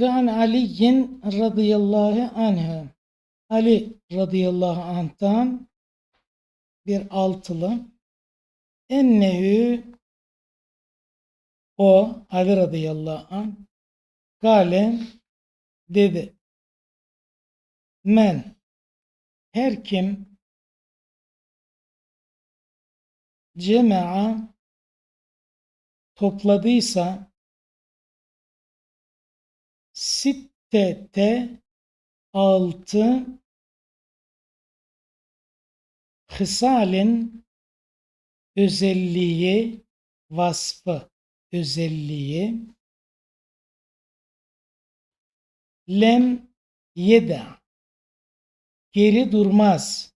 ve an Aliyin radıyallahu anhu. Ali radıyallahu anh'tan bir altılı ennehu o Ali radıyallahu anh gale dedi men her kim cema'a topladıysa sittete altı hısalin özelliği vasfı özelliği. Lem yeda. Geri durmaz.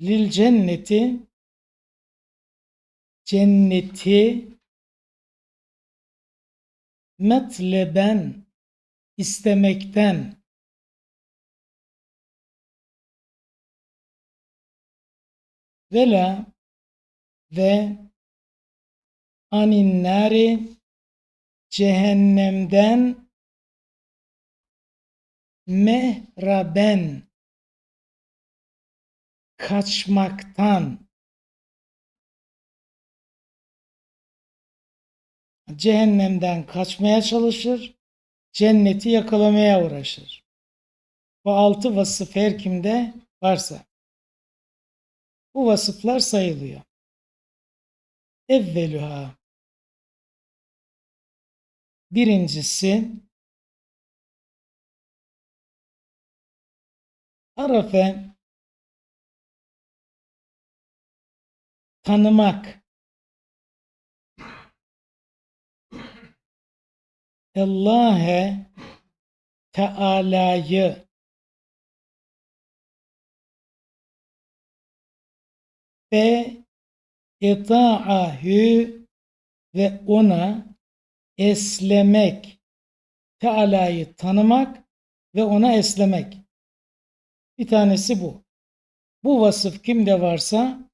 Lil cenneti. Cenneti metleben istemekten. Vela ve anin nari cehennemden mehraben kaçmaktan cehennemden kaçmaya çalışır, cenneti yakalamaya uğraşır. Bu altı vasıf her kimde varsa. Bu vasıflar sayılıyor. Evvelüha. Birincisi Arafe tanımak. Allah'e Teala'yı ve ita'ahü ve ona eslemek. Teala'yı tanımak ve ona eslemek. Bir tanesi bu. Bu vasıf kimde varsa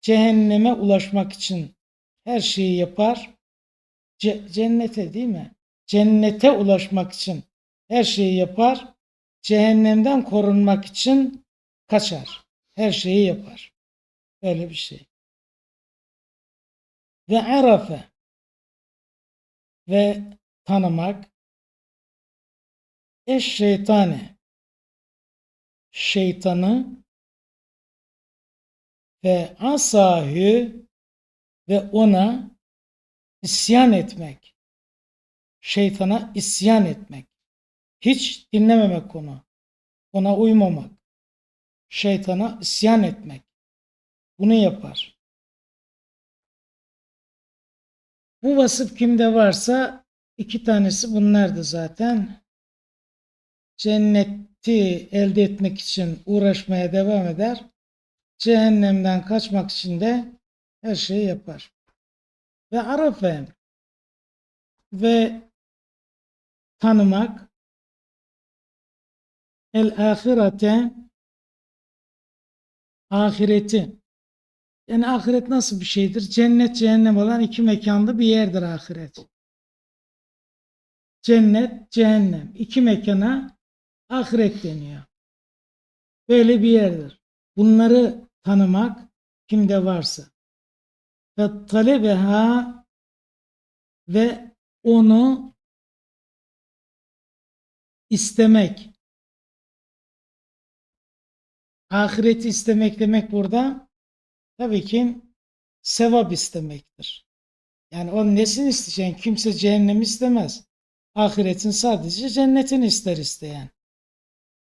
cehenneme ulaşmak için her şeyi yapar. Ce- cennete değil mi? Cennete ulaşmak için her şeyi yapar. Cehennemden korunmak için kaçar. Her şeyi yapar. Böyle bir şey. Ve arafe ve tanımak eş şeytane şeytanı ve asahü ve ona isyan etmek. Şeytana isyan etmek. Hiç dinlememek onu. Ona uymamak. Şeytana isyan etmek. Bunu yapar. Bu vasıf kimde varsa iki tanesi bunlardı zaten. Cenneti elde etmek için uğraşmaya devam eder. Cehennemden kaçmak için de her şeyi yapar. Ve arafe ve tanımak el ahirete ahireti yani ahiret nasıl bir şeydir? Cennet cehennem olan iki mekanda bir yerdir ahiret. Cennet, cehennem. iki mekana ahiret deniyor. Böyle bir yerdir. Bunları tanımak kimde varsa. Ve talebeha ve onu istemek. Ahireti istemek demek burada tabii ki sevap istemektir. Yani onun nesini isteyeceksin? Kimse cehennemi istemez. Ahiretin sadece cennetini ister isteyen.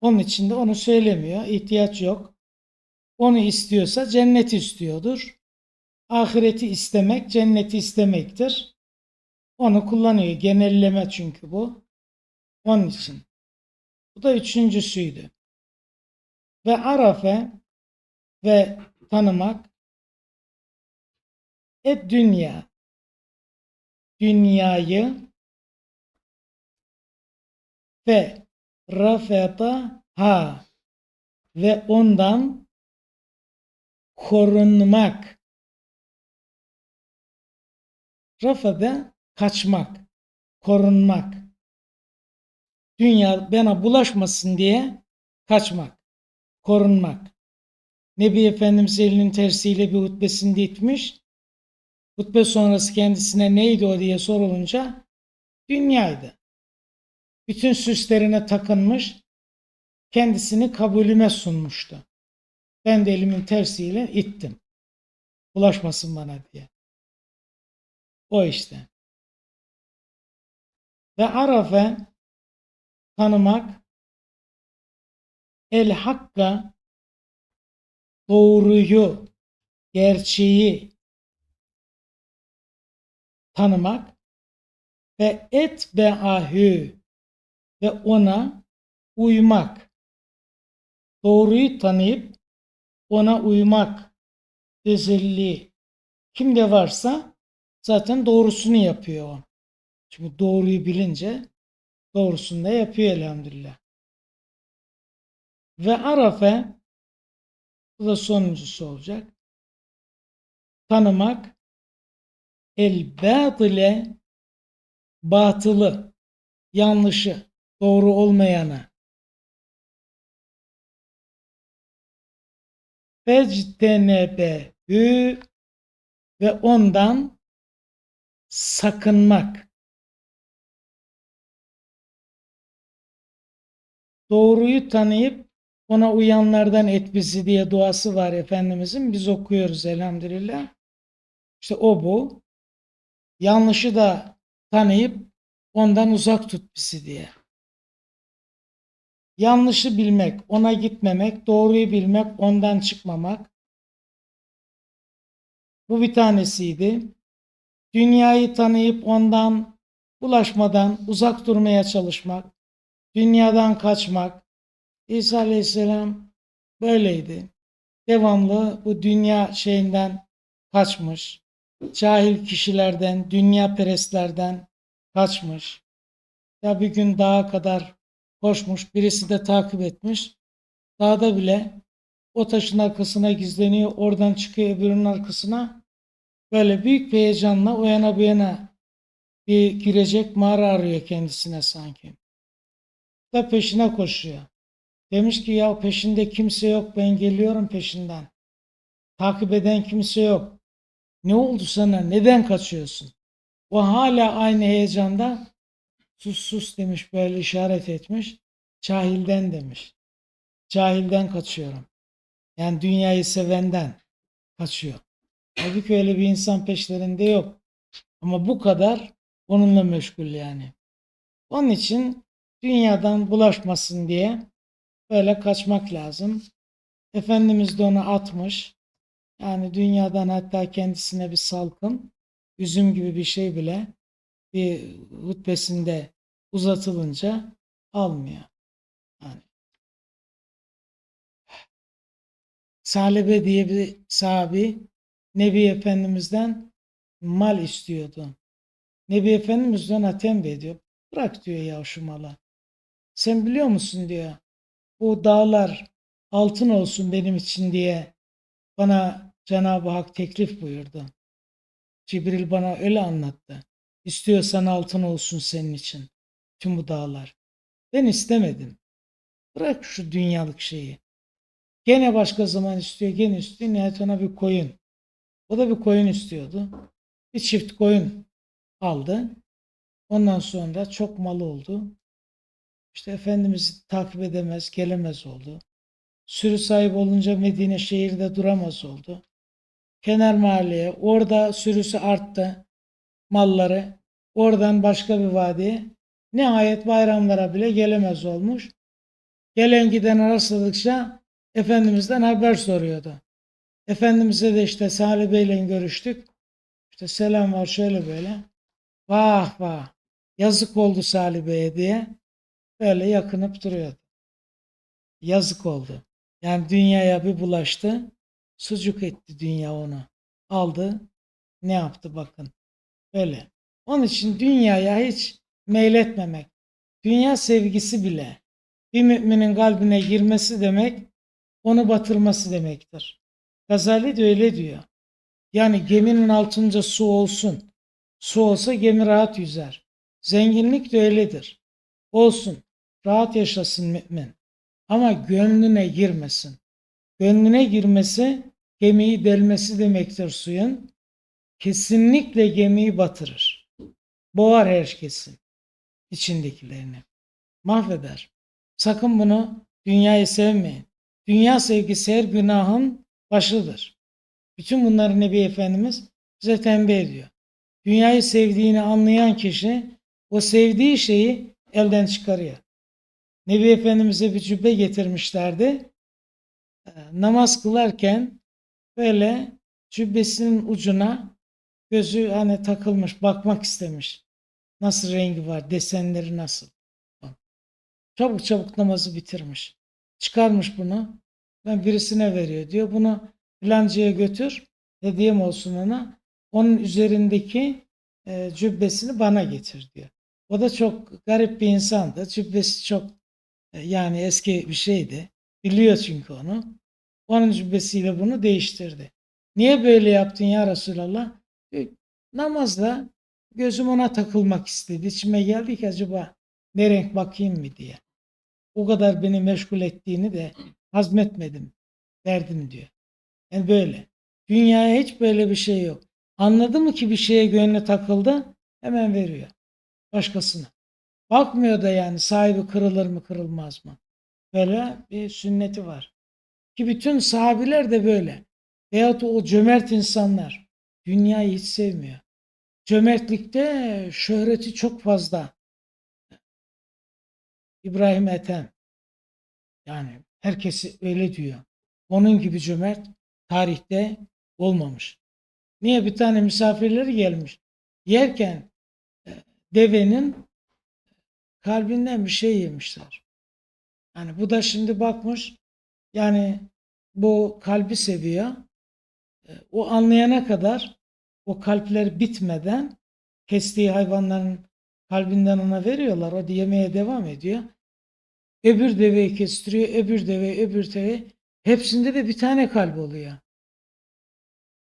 Onun için de onu söylemiyor. İhtiyaç yok. Onu istiyorsa cenneti istiyordur. Ahireti istemek cenneti istemektir. Onu kullanıyor. Genelleme çünkü bu. Onun için. Bu da üçüncüsüydü. Ve arafe ve tanımak et dünya dünyayı ve rafeta ha ve ondan korunmak. Rafada kaçmak. korunmak. Dünya bana bulaşmasın diye kaçmak, korunmak. Nebi Efendimiz elinin tersiyle bir hutbesinde itmiş. Hutbe sonrası kendisine neydi o diye sorulunca dünyaydı. Bütün süslerine takınmış, kendisini kabulüme sunmuştu. Ben de elimin tersiyle ittim. Bulaşmasın bana diye. O işte. Ve arafe tanımak el hakka doğruyu, gerçeği tanımak ve et beahü ve ona uymak. Doğruyu tanıyıp ona uymak özelliği kimde varsa zaten doğrusunu yapıyor. Çünkü doğruyu bilince doğrusunu da yapıyor elhamdülillah. Ve arafe bu da sonuncusu olacak. Tanımak el batile batılı, yanlışı, doğru olmayanı. Fectenebehü ve ondan sakınmak. Doğruyu tanıyıp ona uyanlardan et bizi diye duası var Efendimizin. Biz okuyoruz elhamdülillah. İşte o bu. Yanlışı da tanıyıp ondan uzak tut bizi diye. Yanlışı bilmek, ona gitmemek, doğruyu bilmek, ondan çıkmamak. Bu bir tanesiydi. Dünyayı tanıyıp ondan bulaşmadan uzak durmaya çalışmak, dünyadan kaçmak. İsa Aleyhisselam böyleydi. Devamlı bu dünya şeyinden kaçmış. Cahil kişilerden, dünya perestlerden kaçmış. Ya bir gün dağa kadar koşmuş, birisi de takip etmiş. Dağda bile o taşın arkasına gizleniyor, oradan çıkıyor öbürünün arkasına. Böyle büyük bir heyecanla o yana yana bir girecek mağara arıyor kendisine sanki. Da peşine koşuyor. Demiş ki ya peşinde kimse yok ben geliyorum peşinden. Takip eden kimse yok. Ne oldu sana? Neden kaçıyorsun? O hala aynı heyecanda sus sus demiş böyle işaret etmiş. Cahilden demiş. Cahilden kaçıyorum. Yani dünyayı sevenden kaçıyor. Halbuki öyle bir insan peşlerinde yok. Ama bu kadar onunla meşgul yani. Onun için dünyadan bulaşmasın diye böyle kaçmak lazım. Efendimiz de onu atmış. Yani dünyadan hatta kendisine bir salkım, üzüm gibi bir şey bile bir hutbesinde uzatılınca almıyor. Yani. Salebe diye bir sahabi Nebi Efendimiz'den mal istiyordu. Nebi Efendimiz'den atem ediyor. Bırak diyor ya şu malı. Sen biliyor musun diyor. Bu dağlar altın olsun benim için diye bana Cenab-ı Hak teklif buyurdu. Cibril bana öyle anlattı. İstiyorsan altın olsun senin için. Tüm bu dağlar. Ben istemedim. Bırak şu dünyalık şeyi. Gene başka zaman istiyor, gene istiyor. Nihayet ona bir koyun. O da bir koyun istiyordu. Bir çift koyun aldı. Ondan sonra çok malı oldu. İşte Efendimiz'i takip edemez, gelemez oldu. Sürü sahibi olunca Medine şehirde duramaz oldu. Kenar mahalleye, orada sürüsü arttı. Malları. Oradan başka bir vadiye. Nihayet bayramlara bile gelemez olmuş. Gelen giden rastladıkça Efendimiz'den haber soruyordu. Efendimiz'e de işte Salih Bey'le görüştük. İşte selam var şöyle böyle. Vah vah yazık oldu Salih Bey'e diye böyle yakınıp duruyordu. Yazık oldu. Yani dünyaya bir bulaştı. Sucuk etti dünya onu. Aldı. Ne yaptı bakın. Böyle. Onun için dünyaya hiç meyletmemek. Dünya sevgisi bile bir müminin kalbine girmesi demek onu batırması demektir. Gazali de öyle diyor. Yani geminin altınca su olsun. Su olsa gemi rahat yüzer. Zenginlik de öyledir. Olsun. Rahat yaşasın mümin. Ama gönlüne girmesin. Gönlüne girmesi gemiyi delmesi demektir suyun. Kesinlikle gemiyi batırır. Boğar herkesin içindekilerini. Mahveder. Sakın bunu dünyayı sevmeyin. Dünya sevgisi her günahın başıdır. Bütün bunları Nebi Efendimiz bize tembih ediyor. Dünyayı sevdiğini anlayan kişi o sevdiği şeyi elden çıkarıyor. Nebi Efendimiz'e bir cübbe getirmişlerdi. Ee, Namaz kılarken böyle cübbesinin ucuna gözü hani takılmış, bakmak istemiş. Nasıl rengi var, desenleri nasıl? Çabuk çabuk namazı bitirmiş. Çıkarmış bunu. Ben birisine veriyor diyor. Bunu filancaya götür. Hediyem olsun ona. Onun üzerindeki e, cübbesini bana getir diyor. O da çok garip bir insandı. Cübbesi çok yani eski bir şeydi. Biliyor çünkü onu. Onun cübbesiyle bunu değiştirdi. Niye böyle yaptın ya Resulallah? Diyor, Namazda gözüm ona takılmak istedi. İçime geldi ki acaba ne renk bakayım mı diye. O kadar beni meşgul ettiğini de hazmetmedim derdim diyor. Yani böyle. Dünyaya hiç böyle bir şey yok. Anladı mı ki bir şeye gönlü takıldı hemen veriyor. Başkasına. Bakmıyor da yani sahibi kırılır mı kırılmaz mı? Böyle bir sünneti var. Ki bütün sahabiler de böyle. Veyahut o cömert insanlar dünyayı hiç sevmiyor. Cömertlikte şöhreti çok fazla. İbrahim Ethem. Yani herkesi öyle diyor. Onun gibi cömert tarihte olmamış. Niye bir tane misafirleri gelmiş. Yerken e, devenin kalbinden bir şey yemişler. Yani bu da şimdi bakmış yani bu kalbi seviyor. E, O anlayana kadar o kalpler bitmeden kestiği hayvanların kalbinden ona veriyorlar. O yemeye devam ediyor. Öbür deveyi kestiriyor, öbür deve, öbür deve. Hepsinde de bir tane kalp oluyor.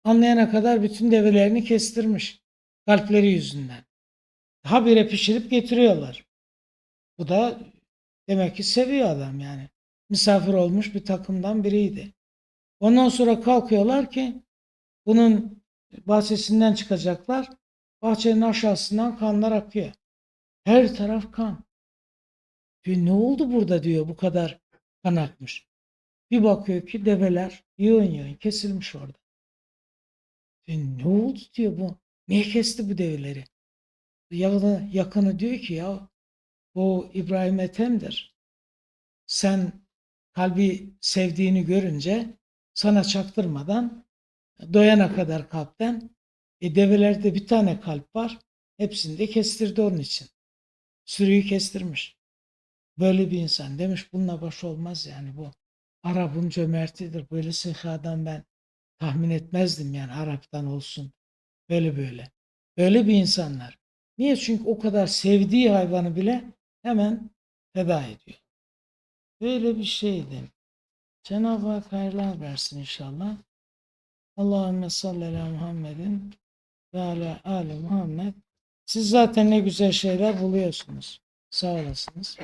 Anlayana kadar bütün develerini kestirmiş. Kalpleri yüzünden. Habire pişirip getiriyorlar. Bu da demek ki seviyor adam yani. Misafir olmuş bir takımdan biriydi. Ondan sonra kalkıyorlar ki bunun bahçesinden çıkacaklar. Bahçenin aşağısından kanlar akıyor. Her taraf kan. Diyor, ne oldu burada diyor bu kadar kan akmış. Bir bakıyor ki develer yığın yığın kesilmiş orada. Diyor, ne oldu diyor bu. Niye kesti bu develeri? Yakını, yakını diyor ki ya bu İbrahim Ethem'dir. Sen kalbi sevdiğini görünce sana çaktırmadan doyana kadar kalpten e develerde bir tane kalp var. Hepsini de kestirdi onun için. Sürüyü kestirmiş. Böyle bir insan demiş bununla baş olmaz yani bu. Arap'ın cömertidir. Böyle sıhadan ben tahmin etmezdim yani Arap'tan olsun. Böyle böyle. Böyle bir insanlar. Niye? Çünkü o kadar sevdiği hayvanı bile hemen feda ediyor. Böyle bir şeydi. Cenab-ı Hak hayırlar versin inşallah. Allahümme salli ala Muhammedin ve ala ali Muhammed. Siz zaten ne güzel şeyler buluyorsunuz. Sağ olasınız.